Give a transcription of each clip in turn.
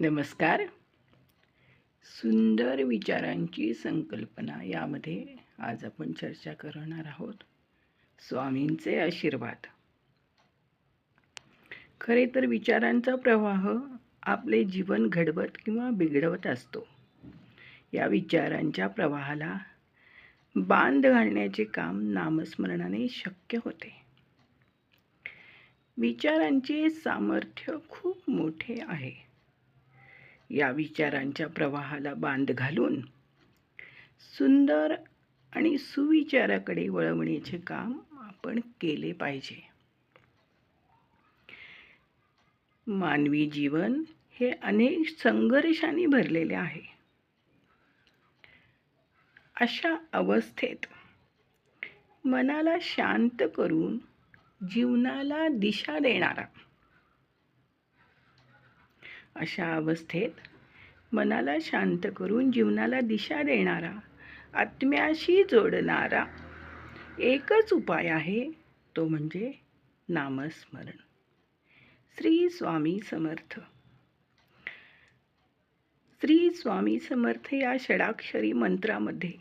नमस्कार. सुंदर विचारांची संकल्पना यामध्ये आज आपण चर्चा करणार आहोत. स्वामींचे आशीर्वाद. खरे तर विचारांचा प्रवाह आपले जीवन घडवत किंवा बिघडवत असतो. या विचारांच्या प्रवाहाला बांध घालण्याचे काम नामस्मरणाने शक्य होते. विचारांचे सामर्थ्य खूप मोठे आहे. या विचारांच्या प्रवाहाला बांध घालून सुंदर आणि सुविचाराकडे वळवण्याचे काम आपण केले पाहिजे. मानवी जीवन हे अनेक संघर्षाने भरलेले आहे. अशा अवस्थेत मनाला शांत करून जीवनाला दिशा देणारा अशा अवस्थेत मनाला शांत करून जीवनाला दिशा देणारा आत्म्याशी जोडणारा एकच उपाय आहे तो म्हणजे नामस्मरण. श्री स्वामी समर्थ. श्री स्वामी समर्थ या षडाक्षरी मंत्रामध्ये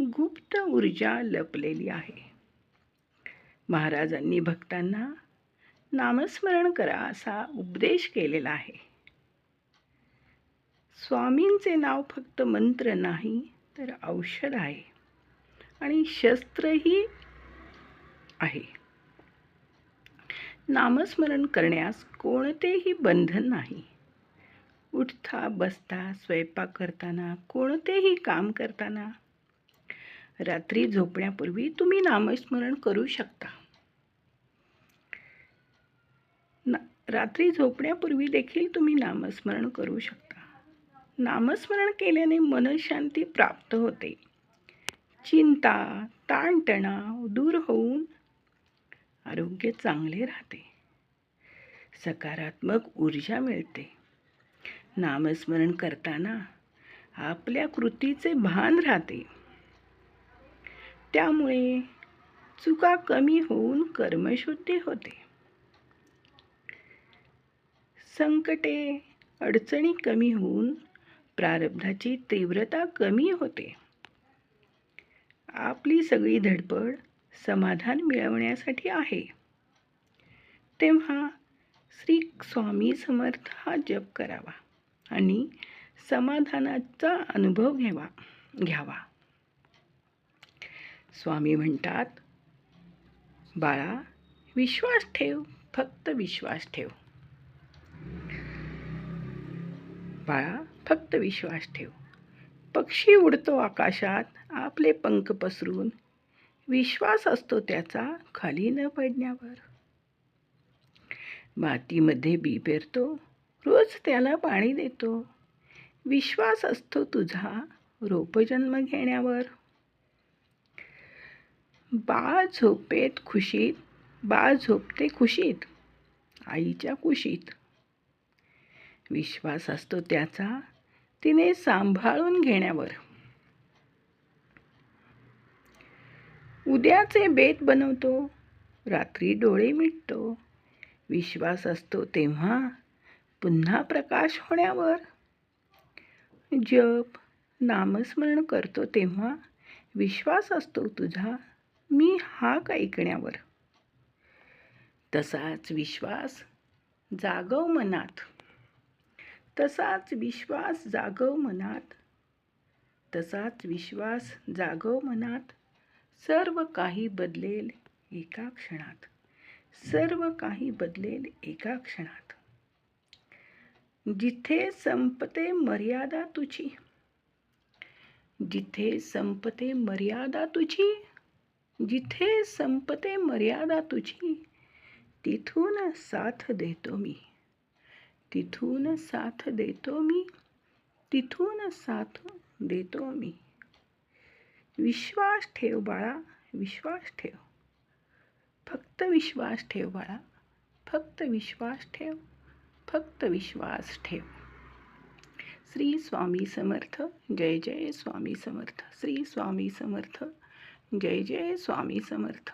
गुप्त ऊर्जा लपलेली आहे. महाराजांनी भक्तांना नामस्मरण करा असा उपदेश केलेला आहे. स्वामींचे नाव फक्त मंत्र नाही तर औषध आहे आणि शस्त्रही आहे. नामस्मरण करण्यास कोणतेही बंधन नाही. उठता बसता स्वयंपाक करताना कोणतेही काम करताना रात्री झोपण्यापूर्वी तुम्ही नामस्मरण करू शकता. ना रात्री झोपण्यापूर्वी देखील तुम्ही नामस्मरण करू शकता. नामस्मरण केल्याने मनशांती प्राप्त होते. चिंता ताणतणाव दूर होऊन आरोग्य चांगले राहते. सकारात्मक ऊर्जा मिळते. नामस्मरण करताना आपल्या कृतीचे भान राहते. त्यामुळे चुका कमी होऊन कर्मशुद्धी होते. संकटे अडचणी कमी होऊन प्रारब्धाची तीव्रता कमी होते. आपली सगळी धडपड समाधान मिळवण्यासाठी आहे. तेव्हा श्री स्वामी समर्थ हा जप करावा आणि समाधानाचा अनुभव घ्यावा घ्यावा. स्वामी म्हणतात बाळा विश्वास ठेव फक्त विश्वास ठेव. बाळा फक्त विश्वास ठेव. पक्षी उडतो आकाशात आपले पंख पसरून. विश्वास असतो त्याचा खाली न पडण्यावर. मातीमध्ये बी पेरतो रोज त्याला पाणी देतो. विश्वास असतो तुझा रोपजन्म घेण्यावर. बाळ झोपेत खुशीत बाळ झोपते खुशीत आईच्या कुशीत विश्वास असतो त्याचा तिने सांभाळून घेण्यावर. उद्याचे बेत बनवतो रात्री डोळे मिटतो. विश्वास असतो तेव्हा पुन्हा प्रकाश होण्यावर. जप नामस्मरण करतो तेव्हा विश्वास असतो तुझा मी हाक ऐकण्यावर. तसाच विश्वास जागव मनात. तसाच विश्वास जागव मनात. तसाच विश्वास जागव मनात. सर्व काही बदलेल एका क्षणात. सर्व काही बदलेल एका क्षणात. जिथे संपते मर्यादा तुझी. जिथे संपते मर्यादा तुझी. जिथे संपते मर्यादा तुझी. तिथून साथ देतो मी. तिथून साथ देतो मी. तिथून साथ देतो मी. विश्वास ठेव बाळा विश्वास ठेव. फक्त विश्वास ठेव बाळा फक्त विश्वास ठेव फक्त विश्वास ठेव. श्री स्वामी समर्थ जय जय स्वामी समर्थ. श्री स्वामी समर्थ जय जय स्वामी समर्थ.